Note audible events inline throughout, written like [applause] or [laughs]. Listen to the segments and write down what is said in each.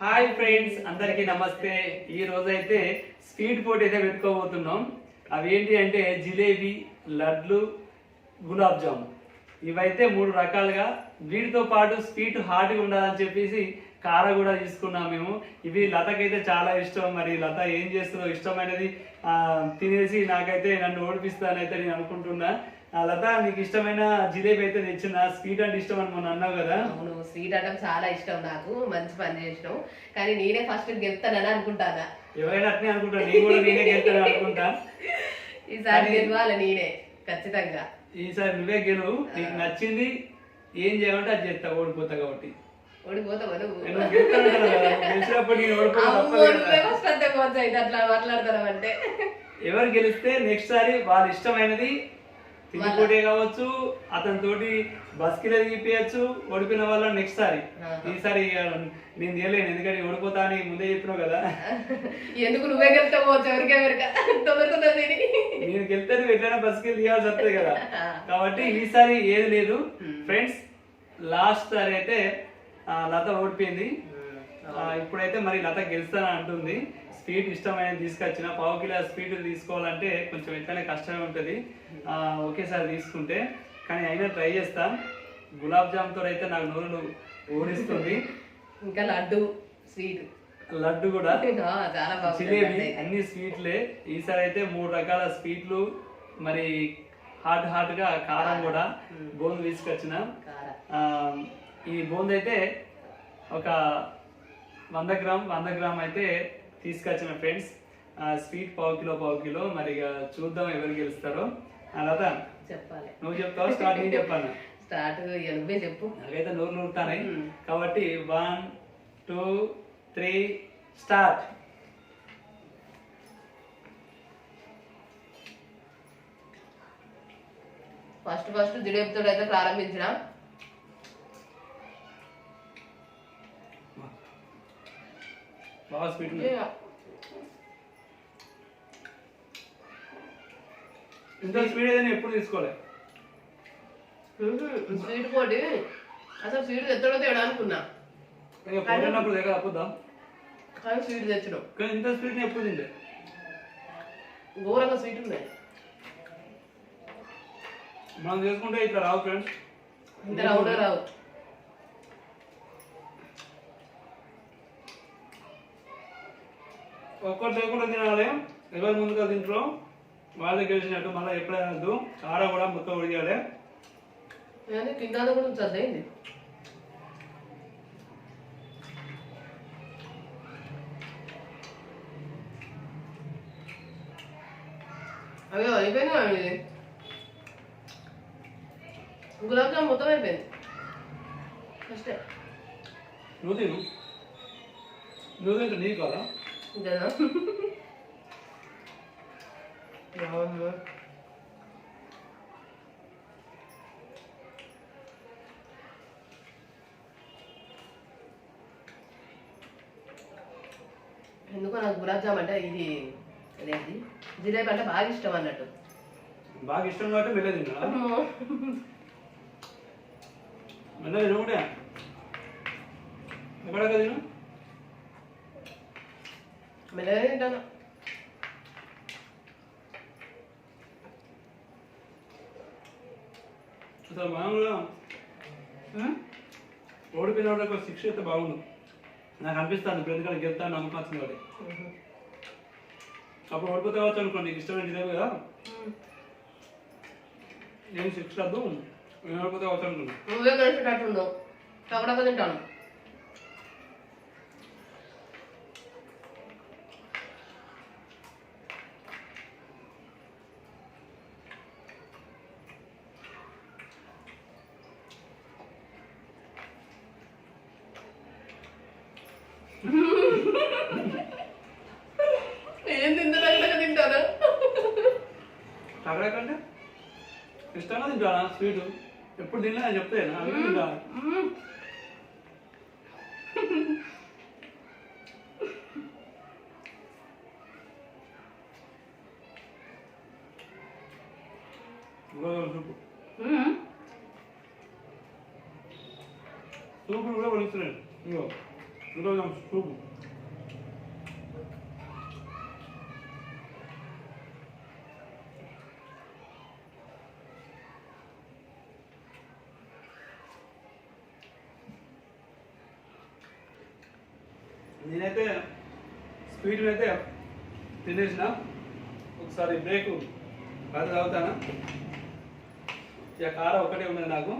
Hi friends అందరికీ నమస్తే. ఈ రోజు అయితే స్వీట్ పోటీ అయితే పెట్టుకోబోతున్నాం. అవి ఏంటి అంటే జిలేబీ లడ్లు గులాబ్ జామ్. ఇవైతే మూడు రకాలుగా. వీటితో పాటు స్వీట్ హాట్గా ఉండాలని చెప్పేసి కార కూడా తీసుకున్నాం మేము. ఇవి లతకైతే చాలా ఇష్టం. మరి లత ఏం చేస్తుందో ఇష్టమైనది తినేసి నాకైతే నన్ను ఓడిపిస్తానైతే నేను అనుకుంటున్నా. లత నీకు ఇష్టమైన జిలేబీ అయితే తెచ్చిన స్వీట్ అంటే ఇష్టం అని మొన్న అన్నావు కదా. అవును స్వీట్ అంటే చాలా ఇష్టం నాకు. మంచి పని చేసినావు. కానీ నేనే ఫస్ట్ గెలుతానని అనుకుంటానా? ఎవరైనా అట్నే అనుకుంటారు. నేను కూడా నేనే గెలుతాను అనుకుంటా. [laughs] ఈసారి గెలవాలి నేనే? ఖచ్చితంగా. ఈసారి నువ్వే గెలువు. నీకు నచ్చింది ఏం చేయమంటే అది చేస్తా ఓడిపోతా కాబట్టి. ఓడిపోతావు నువ్వు? గెలిచినప్పుడు నేను ఓడిపోతా అట్లా మాట్లాడతావు అంటే ఎవరు గెలిస్తే నెక్స్ట్ సారి వాళ్ళ ఇష్టమైనది తిండిపోటే కావచ్చు అతని తోటి బస్కిలో దిగిపోయచ్చు ఓడిపోయిన వాళ్ళ నెక్స్ట్ సారి. ఈసారి నేను చేయలేను ఎందుకంటే ఓడిపోతా అని ముందే చెప్పినావు కదా. [laughs] ఎందుకు నువ్వే తిని. నేను గెలితే నువ్వు ఎట్లైనా బస్కి దిగాల్సి వస్తుంది కదా. కాబట్టి ఈసారి ఏది లేదు. ఫ్రెండ్స్ లాస్ట్ సారి అయితే లత ఓడిపోయింది. ఇప్పుడైతే మరి లత గెలుస్తానని అంటుంది. స్వీట్ ఇష్టమైనది తీసుకొచ్చిన పావు కిలో స్వీట్ తీసుకోవాలంటే కొంచెం ఎట్లనే కష్టమే ఉంటుంది. ఒకేసారి తీసుకుంటే. కానీ అయినా ట్రై చేస్తా. గులాబ్ జామ్తో అయితే నాకు నూనెలు ఓడిస్తుంది ఇంకా లడ్డు స్వీట్. లడ్డు కూడా. [laughs] జిలేబీ. అన్ని స్వీట్లే. ఈసారి అయితే మూడు రకాల స్వీట్లు మరి హాట్ హాట్గా కారం కూడా బోన్ తీసుకొచ్చిన. ఈ బూంద్ అయితే ఒక వంద గ్రామ్ వంద గ్రామ్ అయితే తీసుకొచ్చిన ఫ్రెండ్స్ స్వీట్ పావు కిలో పావు కిలో మరి చూద్దాం ఎవరు గెలుస్తారో. అలా చెప్పాలి. నువ్వు చెప్తావు? స్టార్ట్ నేను చెప్పాను స్టార్ట్ నువ్వే చెప్పు. నాకైతే నోరు నూరుతానే. కాబట్టి one two three start. First first జిలేబితో అయితే ప్రారంభించిన. బాగా స్వీట్ ఇంత స్వీట్ అయితే ఎప్పుడు తీసుకోలే. స్వీట్ పోటీ. అసలు స్వీట్ తెచ్చడో తేడా అనుకున్నా. ఇక పోయినప్పుడు దగ్గర అప్పుద్దాం కానీ స్వీట్ తెచ్చడం కానీ ఇంత స్వీట్ ఎప్పుడు తింటే ఘోరంగా స్వీట్ ఉన్నాయి మనం చేసుకుంటే ఇట్లా రావు ఫ్రెండ్స్. ఇంత రౌండ్ రావు. ఒక్కటి లేకుండా తినాలి. ఎవరు ముందుగా తింటారో వాళ్ళే గెలిచినట్టు మళ్ళీ ఎప్పుడైనా వద్దు. కార కూడా మొత్తం ఉడియాలి కానీ కింద కూడా అయిపోయింది అవి గులాబ్ జామ్ మొత్తం అయిపోయింది. ఫస్టే నువ్వు తిను. నువ్వు తింటా నీకు కదా? ఇంతేనా అవును. [laughs] ఎందుకో నాకు గులాబ్ జామ్ అంటే ఇది అదేంటి జిలేబీ అంటే బాగా ఇష్టం అన్నట్టు. బాగా ఇష్టం కాబట్టి మెల్ల తిన్నా. మెల్ల తిన కూడా ఎక్కడ తిను మెల్లగా తింటాను అసలు మామూలుగా ఓడిపోయిన వాళ్ళకి ఒక శిక్ష అయితే బాగుండు. నాకు అనిపిస్తాను ఇప్పుడు ఎందుకంటే గెలుతాను వచ్చింది కాబట్టి అప్పుడు ఓడిపోతే కావచ్చు అనుకోండి నీకు ఇష్టమైన జిలేబీ కదా. ఏం శిక్ష వద్దు. నేను ఓడిపోతే కావచ్చు అనుకున్నా. నువ్వే కలిసేటట్టున్నావు టకటక తింటాను. ఏం తిందా టకటక తింటాను తగడకంటే ఇష్టంగా తింటానా స్వీట్? ఎప్పుడు తినలే అని చెప్తే అందుకే తింటాను సూపులు కూడా వలుస్తున్నాడు ఇంకో గులాబ్ జామ్ సూప్ నేనైతే స్పీడ్ అయితే తినేసిన. ఒకసారి బ్రేక్ అది తాగుతాను? ఇక కారం ఒకటే ఉన్నది నాకు.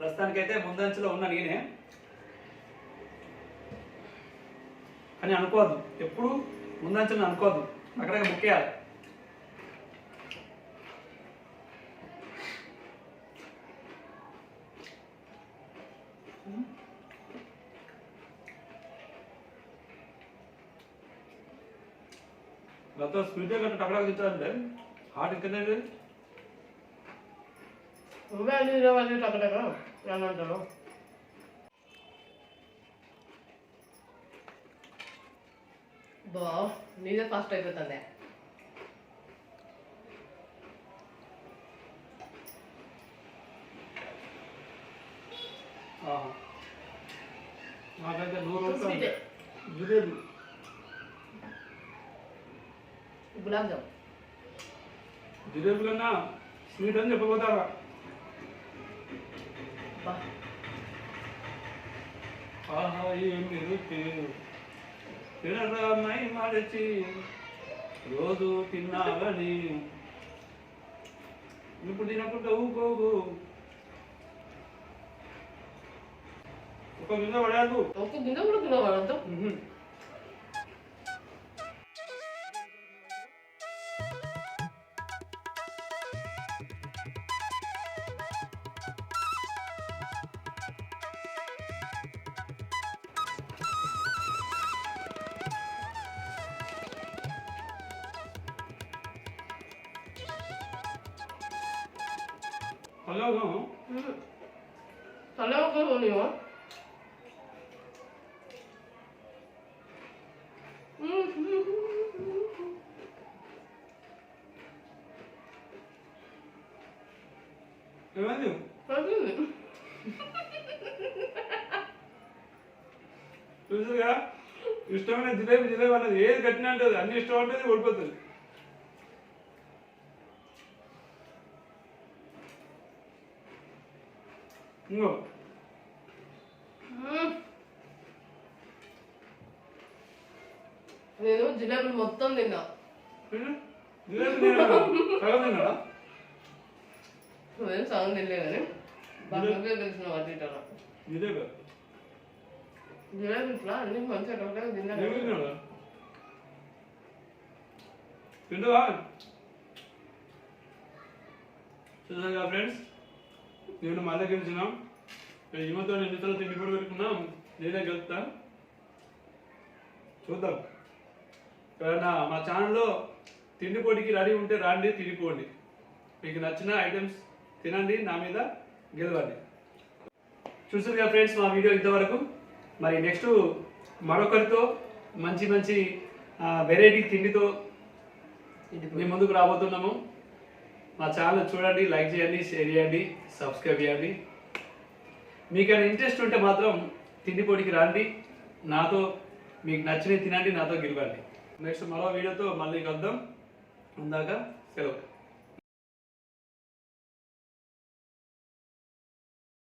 ప్రస్తుతానికైతే ముందంచులో ఉన్నా నేనే. అని అనుకోవద్దు. ఎప్పుడు ముందంచులను అనుకోవద్దు. అక్కడ ముక్కేయాలి. గత స్పీడ్ కంటే టకడా తింటారంటే? హార్ట్ ఇంకా నువ్వే అన్ని తినవాలి టక్కడక ఏమంటారు బా నీదే ఫాస్ట్ అయిపోతుంది. నాకైతే నూరు. జిలేబీ గులాబ్ జామ్. జిలేబీ కన్నా స్వీట్ అని చెప్పబోతారా? బా ఆహా ఏమి రుచి తినరామై మరచి రోజు తిన్నావని ఇప్పుడు తినకుండా ఊకోకు. ఒక గింజ పడేదు ఒక్క గింజ కూడా నీవు ఏమైంది? చూసాగా ఇష్టమైన జిలేబీ జిలేబీ అన్నది ఏది కట్టినా అంటే అన్ని ఇష్టం అంటే ఓడిపోతుంది. ఇంకో నేను జిలేబీ మొత్తం తిన్నా? నువ్వేం సగం తినలే కానీ బాగా తెలిసిన వాటి జిలేబీ ఇట్లా అన్ని మంచిగా టొక్కగా తిన్నా. చూసాగా ఫ్రెండ్స్? నేను మళ్ళీ గెలిచినాం ఈమెతో నేను ఇతరులు తిండి పెట్టుకున్నాం నేనే గెలుస్తా చూద్దాం. ఎవరైనా మా ఛానల్లో తిండి పోటీకి రెడీ ఉంటే రాండి తినిపోండి. మీకు నచ్చిన ఐటమ్స్ తినండి నా మీద గెలవండి. చూసారు కదా ఫ్రెండ్స్ మా వీడియో ఇంతవరకు. మరి నెక్స్ట్ మరొకరితో మంచి మంచి వెరైటీ తిండితో మీ ముందుకు రాబోతున్నాము. మా ఛానల్ చూడండి లైక్ చేయండి షేర్ చేయండి సబ్స్క్రైబ్ చేయండి. మీకు ఇంట్రెస్ట్ ఉంటే మాత్రం తిండి పొడికి రండి. నాతో మీకు నచ్చినవి తినండి నాతో గెలవండి. నెక్స్ట్ మరో వీడియోతో మళ్ళీ కలుద్దాం. ఉందాక సెలవు.